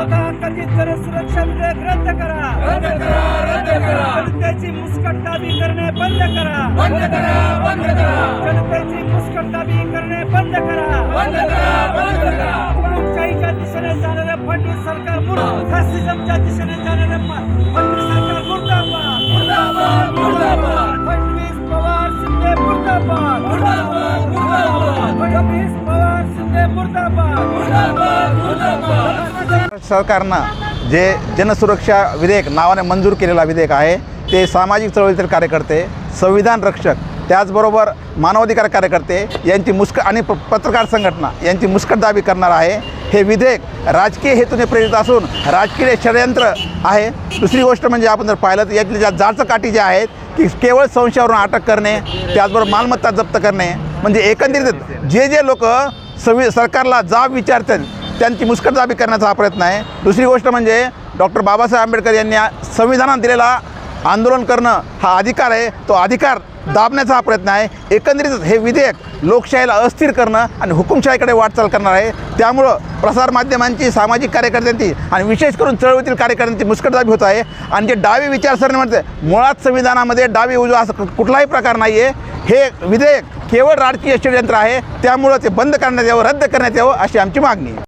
तथाकथित सुरक्षा विधेयक रद्द करा जनतेची करणे बंद करा जनतेची मुस्कटदाबी करणे बंद करा हुकुमशाहीच्या दिशेने जाणाऱ्या फडणवीस सरकार मुर्दा फॅसिझमच्या दिशेने फडणवीस सरकार मुर्दाबाद मुर्दाबाद मुर्दाबाद फडणवीस पवार शिंदे मुर्दाबाद मुर्दाबाद मुर्दाबाद फडणवीस सरकारनं जे जनसुरक्षा विधेयक नावाने मंजूर केलेला विधेयक आहे ते सामाजिक चळवळीतील कार्यकर्ते संविधान रक्षक त्याचबरोबर मानवाधिकार कार्यकर्ते यांची मुस्क आणि प पत्रकार संघटना यांची मुस्कटदाबी करणार आहे. हे विधेयक राजकीय हेतूने प्रेरित असून राजकीय षडयंत्र आहे. दुसरी गोष्ट म्हणजे आपण जर पाहिलं तर यातल्या ज्या जाचकाठी ज्या आहेत की केवळ संशयावरून अटक करणे त्याचबरोबर मालमत्ता जप्त करणे म्हणजे एकंदरीत जे जे लोक संवि सरकारला जाब विचारतील त्यांची मुस्कटजाबी करण्याचा हा प्रयत्न आहे. दुसरी गोष्ट म्हणजे डॉक्टर बाबासाहेब आंबेडकर यांनी संविधानात दिलेला आंदोलन करणं हा अधिकार आहे. तो अधिकार दाबण्याचा हा प्रयत्न आहे. एकंदरीत हे विधेयक लोकशाहीला अस्थिर करणं आणि हुकुमशाहीकडे वाटचाल करणार आहे. त्यामुळं प्रसारमाध्यमांची सामाजिक कार्यकर्त्यांची आणि विशेष करून चळवळीतील कार्यकर्त्यांची मुस्कटदाबी होत आहे. आणि जे डावी विचारसरणी म्हणते मुळात संविधानामध्ये डावी उजवा असं कुठलाही प्रकार नाही आहे हे विधेयक केवळ राजकीय षडयंत्र आहे. त्यामुळं ते बंद करण्यात यावं रद्द करण्यात यावं अशी आमची मागणी आहे.